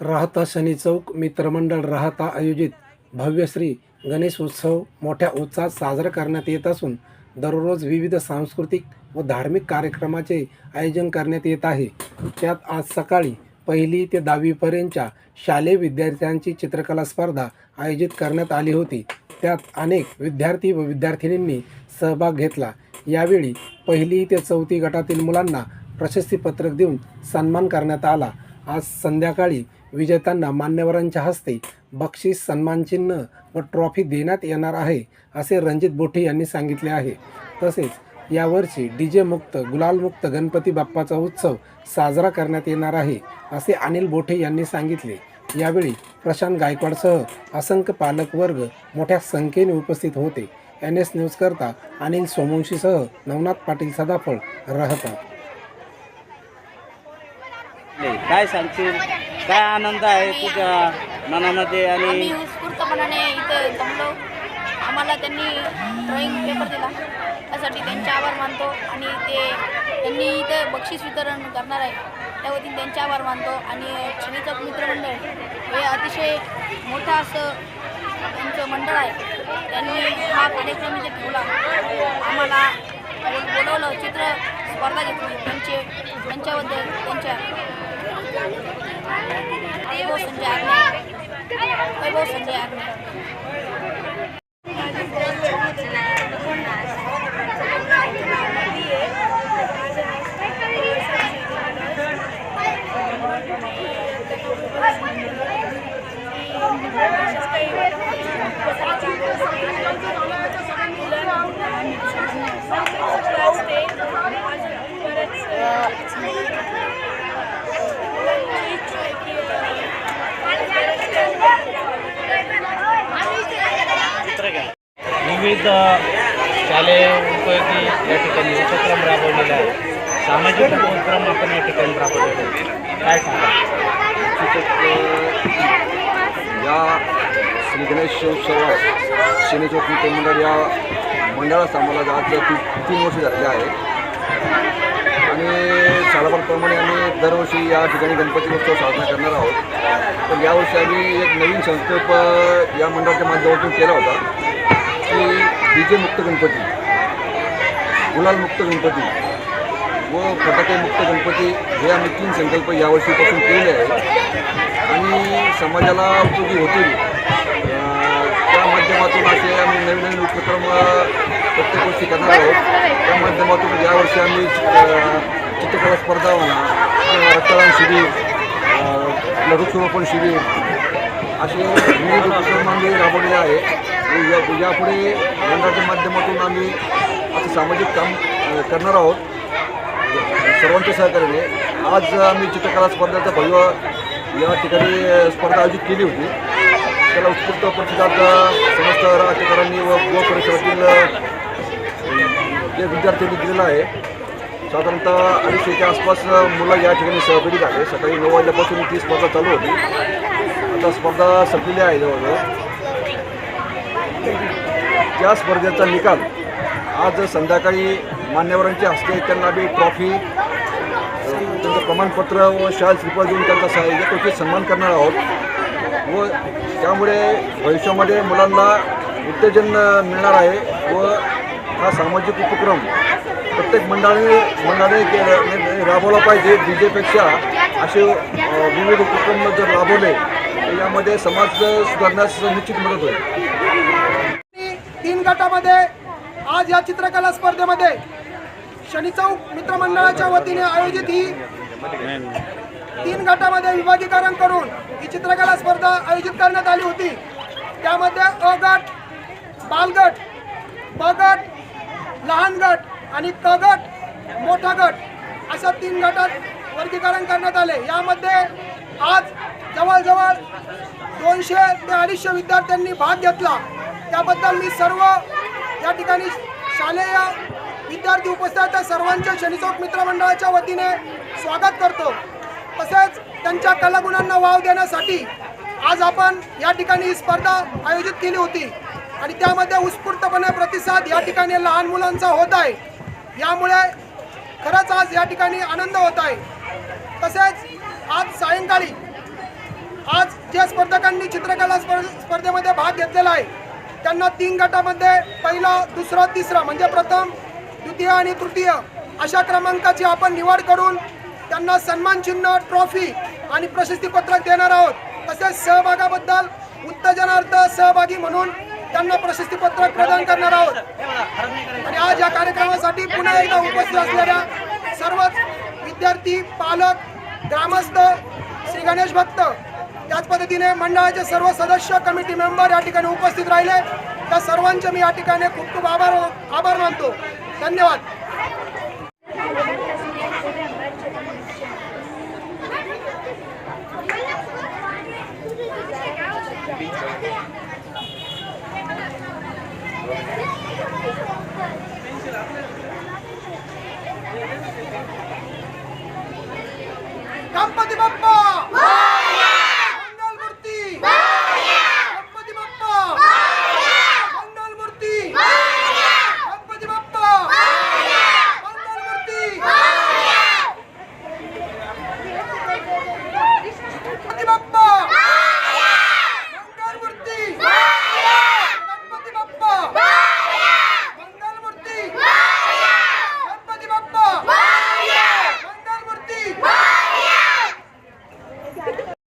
राहता शनी चौक मित्रमंडळ राहता आयोजित भव्यश्री गणेशोत्सव गणेश उत्सव मोठ्या उत्साहात साजरा करण्यात येत असून दररोज विविध सांस्कृतिक व धार्मिक कार्यक्रमाचे आयोजन करण्यात येत आहे. त्यात आज सकाळी पहिली ते दहावीपर्यंतच्या शालेय विद्यार्थ्यांची चित्रकला स्पर्धा आयोजित करण्यात आली होती. त्यात अनेक विद्यार्थी व विद्यार्थिनींनी सहभाग घेतला. यावेळी पहिली ते चौथी गटातील मुलांना प्रशस्तीपत्रक देऊन सन्मान करण्यात आला. आज संध्याकाळी विजेत्यांना मान्यवरांच्या हस्ते बक्षीस सन्मानचिन्ह व ट्रॉफी देण्यात येणार आहे असे रणजित बोठे यांनी सांगितले आहे. तसेच यावर्षी डी जे मुक्त गुलालमुक्त गणपती बाप्पाचा उत्सव साजरा करण्यात येणार आहे असे अनिल बोठे यांनी सांगितले. यावेळी प्रशांत गायकवाडसह असंख्य पालकवर्ग मोठ्या संख्येने उपस्थित होते. एन एस न्यूजकरता अनिल सोमवंशीसह नवनाथ पाटील सदाफळ राहतात काय सांगतील काय आनंद आहे तुझ्या मनामध्ये आणि आम्ही उत्स्फूर्तपणाने इथे जमलो. आम्हाला त्यांनी ड्रॉइंग पेपर दिला. त्यासाठी त्यांचे आभार मानतो आणि ते त्यांनी इथे बक्षीस वितरण करणार आहे. त्या वतीने त्यांचे आभार मानतो. आणि शनीचौक मित्रमंडळ हे अतिशय मोठं असं त्यांचं मंडळ आहे. त्यांनी हा कार्यक्रम इथे ठेवला. आम्हाला बोलवलं चित्र स्पर्धा घेतली. त्यांचे त्यांच्याबद्दल त्यांच्या 背包分解安排背包 विविध शालेय उपयोगी या ठिकाणी उपक्रम राबवलेले आहेत सामाजिक उपक्रम आपण या ठिकाणी राबवलेले काय सांगा या श्री गणेश उत्सवात शनी चौक मंडळ या मंडळास आम्हाला आज ती तीन वर्ष झालेले आहे. आणि सालाबादप्रमाणे आम्ही दरवर्षी या ठिकाणी गणपती उत्सव साजरा करणार आहोत. तर यावर्षी आम्ही एक नवीन संकल्प या मंडळाच्या माध्यमातून केला होता. की डीजे मुक्त गणपती गुलाल मुक्त गणपती व फटाके मुक्त गणपती हे आम्ही तीन संकल्प यावर्षीपासून केलेले आहेत. आणि समाजाला उपयोगी होतील. त्या माध्यमातून असे आम्ही नवीन नवीन उपक्रम प्रत्येक गोष्टी करणार आहोत. त्या माध्यमातून यावर्षी आम्ही चित्रकला स्पर्धा म्हणा रक्तदान शिबिर अं, शिबिर असे विविध उपक्रम आम्ही राबवलेले आहे. या- यापुढे यंदाच्या माध्यमातून आम्ही असं सामाजिक काम करणार आहोत. सर्वांच्या सहकार्याने. आज आम्ही चित्रकला स्पर्धेचा भव्य या ठिकाणी स्पर्धा आयोजित केली होती. त्याला उत्स्फूर्त प्रतिसाद समस्त राज्यकरांनी व गो परिसरातील जे विद्यार्थ्यांनी दिलेला आहे. साधारणतः अडीचशेच्या आसपास मुलं या ठिकाणी सहभागी झाले. सकाळी नऊ वाजल्यापासून ती स्पर्धा चालू होती. आता स्पर्धा संपलेली आहे जवळजवळ. त्या स्पर्धेचा निकाल आज संध्याकाळी मान्यवरांच्या हस्ते त्यांना बी ट्रॉफी त्यांचं प्रमाणपत्र व शाल श्रीफळ देऊन त्यांचा स- एकत्रित सन्मान करणार आहोत. व त्यामुळे भविष्यामध्ये मुलांना उत्तेजन मिळणार आहे व हा सामाजिक उपक्रम प्रत्येक मंडळाने मंडळाने राबवला पाहिजे. डी जेपेक्षा असे विविध उपक्रम जर राबवले यामध्ये समाज सुधारण्यास निश्चित मदत होईल. तीन गटामध्ये आज या चित्रकला स्पर्धेमध्ये शनी चौक मित्रमंडळाच्या वतीने आयोजित ही तीन गटामध्ये विभागीकरण करून ही चित्रकला स्पर्धा आयोजित करण्यात आली होती. त्यामध्ये अ गट बालगट ब गट लहान गट आणि क गट मोठा गट अशा तीन गटात वर्गीकरण करण्यात आले. यामध्ये आज जवळजवळ दोनशे ते अडीचशे विद्यार्थ्यांनी भाग घेतला. त्याबद्दल मी सर्व या ठिकाणी शालेय विद्यार्थी उपस्थित त्या सर्वांचे शनिचौक मित्रमंडळाच्या वतीने स्वागत करतो. तसेच त्यांच्या कलागुणांना वाव देण्यासाठी आज आपण या ठिकाणी ही स्पर्धा आयोजित केली होती. आणि त्यामध्ये उत्स्फूर्तपणे प्रतिसाद या ठिकाणी लहान मुलांचा होत आहे. यामुळे खरंच आज या ठिकाणी आनंद होत आहे. तसेच आज सायंकाळी आज ज्या स्पर्धकांनी चित्रकला स्पर्धेमध्ये भाग घेतलेला आहे त्यांना तीन गटामध्ये पहिला दुसरा तिसरा म्हणजे प्रथम द्वितीय आणि तृतीय अशा क्रमांकाची आपण निवड करून त्यांना सन्मानचिन्ह ट्रॉफी आणि प्रशस्तीपत्रक देणार आहोत. तसेच सहभागाबद्दल उत्तेजनार्थ सहभागी म्हणून त्यांना प्रशस्तीपत्रक प्रदान करणार आहोत. आणि आज या कार्यक्रमासाठी पुन्हा एकदा उपस्थित असलेल्या सर्वच विद्यार्थी पालक ग्रामस्थ श्री गणेश भक्त त्याच पद्धतीने मंडळाचे सर्व सदस्य कमिटी मेंबर या ठिकाणी उपस्थित राहिले. त्या सर्वांचे मी या ठिकाणी खूप खूप आभार आभार मानतो. धन्यवाद. गणपती बाप्पा